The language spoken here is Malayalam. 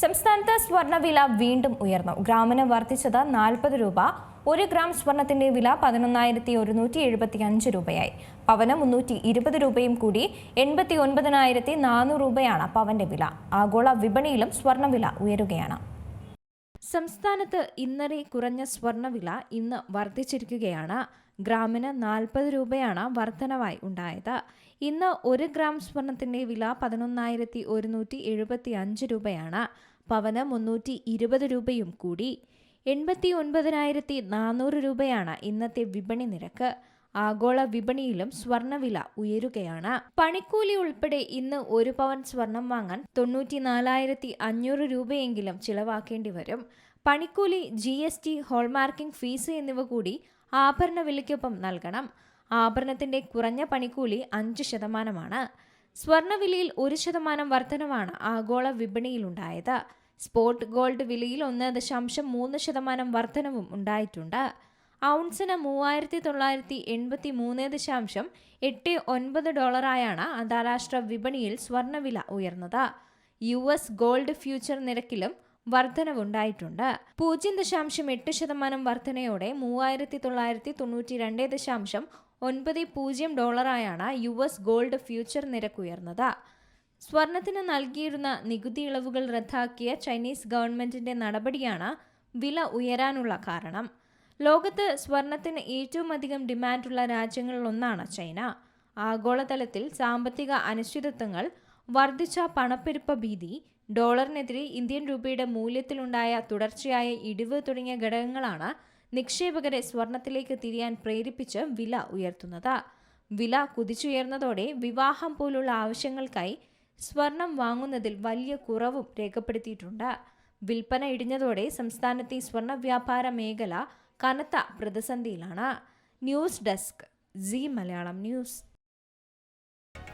സംസ്ഥാനത്ത് സ്വർണവില വീണ്ടും ഉയർന്നു. ഗ്രാമിന് വർദ്ധിച്ചത് നാൽപ്പത് രൂപ. ഒരു ഗ്രാം സ്വർണത്തിന്റെ വില പതിനൊന്നായിരത്തി ഒരുന്നൂറ്റി എഴുപത്തി അഞ്ച് രൂപയായി. പവന് മുന്നൂറ്റി ഇരുപത് രൂപയും കൂടി എൺപത്തി ഒൻപതിനായിരത്തി നാനൂറ് രൂപയാണ് പവന്റെ വില. ആഗോള വിപണിയിലും സ്വർണവില ഉയരുകയാണ്. സംസ്ഥാനത്ത് ഇന്നലെ കുറഞ്ഞ സ്വർണവില ഇന്ന് വർദ്ധിച്ചിരിക്കുകയാണ്. ഗ്രാമിന് നാൽപ്പത് രൂപയാണ് വർധനവായി ഉണ്ടായത്. ഇന്ന് ഒരു ഗ്രാം സ്വർണത്തിന്റെ വില പതിനൊന്നായിരത്തി ഒരുന്നൂറ്റി എഴുപത്തി അഞ്ച് രൂപയാണ്. പവന് മുന്നൂറ്റി ഇരുപത് രൂപയും കൂടി. എൺപത്തി ഒൻപതിനായിരത്തി നാനൂറ് രൂപയാണ് ഇന്നത്തെ വിപണി നിരക്ക്. ആഗോള വിപണിയിലും സ്വർണവില ഉയരുകയാണ്. പണിക്കൂലി ഉൾപ്പെടെ ഇന്ന് ഒരു പവൻ സ്വർണം വാങ്ങാൻ തൊണ്ണൂറ്റി നാലായിരത്തി അഞ്ഞൂറ് രൂപയെങ്കിലും ചിലവാക്കേണ്ടി വരും. പണിക്കൂലി G S T hallmarking fees എന്നിവ കൂടി ആഭരണ വിലയ്ക്കൊപ്പം നൽകണം. ആഭരണത്തിന്റെ കുറഞ്ഞ പണിക്കൂലി അഞ്ച് ശതമാനമാണ്. സ്വർണവിലയിൽ ഒരു ശതമാനം വർധനമാണ് ആഗോള വിപണിയിലുണ്ടായത്. സ്പോട്ട് ഗോൾഡ് വിലയിൽ ഒന്ന് ദശാംശം മൂന്ന് ശതമാനം വർധനവും ഉണ്ടായിട്ടുണ്ട്. ഔൺസിന് മൂവായിരത്തി തൊള്ളായിരത്തി എൺപത്തി മൂന്ന് ദശാംശം എട്ട് ഒൻപത് ഡോളറായാണ് അന്താരാഷ്ട്ര വിപണിയിൽ സ്വർണവില ഉയർന്നത്. യു എസ് ഗോൾഡ് ഫ്യൂച്ചർ നിരക്കിലും വർധനവുണ്ടായിട്ടുണ്ട്. പൂജ്യം ദശാംശം എട്ട് ശതമാനം വർധനയോടെ മൂവായിരത്തി തൊള്ളായിരത്തി തൊണ്ണൂറ്റി രണ്ട് ദശാംശം ഒൻപത് പൂജ്യം ഡോളറായാണ് യു എസ് ഗോൾഡ് ഫ്യൂച്ചർ നിരക്ക് ഉയർന്നത് സ്വർണത്തിന് നൽകിയിരുന്ന നികുതി ഇളവുകൾ റദ്ദാക്കിയ ചൈനീസ് ഗവൺമെന്റിന്റെ നടപടിയാണ് വില ഉയരാനുള്ള കാരണം. ലോകത്ത് സ്വർണത്തിന് ഏറ്റവും അധികം ഡിമാൻഡുള്ള രാജ്യങ്ങളിലൊന്നാണ് ചൈന. ആഗോളതലത്തിൽ സാമ്പത്തിക അനിശ്ചിതത്വങ്ങൾ വർദ്ധിച്ച പണപ്പെരുപ്പ ഭീതി ഡോളറിനെതിരെ ഇന്ത്യൻ രൂപയുടെ മൂല്യത്തിലുണ്ടായ തുടർച്ചയായ ഇടിവ് തുടങ്ങിയ ഘടകങ്ങളാണ് നിക്ഷേപകരെ സ്വർണത്തിലേക്ക് തിരിയാൻ പ്രേരിപ്പിച്ച് വില ഉയർത്തുന്നത്. വില കുതിച്ചുയർന്നതോടെ വിവാഹം പോലുള്ള ആവശ്യങ്ങൾക്കായി സ്വർണം വാങ്ങുന്നതിൽ വലിയ കുറവും രേഖപ്പെടുത്തിയിട്ടുണ്ട്. വിൽപ്പന ഇടിഞ്ഞതോടെ സംസ്ഥാനത്തെ സ്വർണ വ്യാപാര മേഖല കനത്ത പ്രതിസന്ധിയിലാണ്. News desk Zee Malayalam news.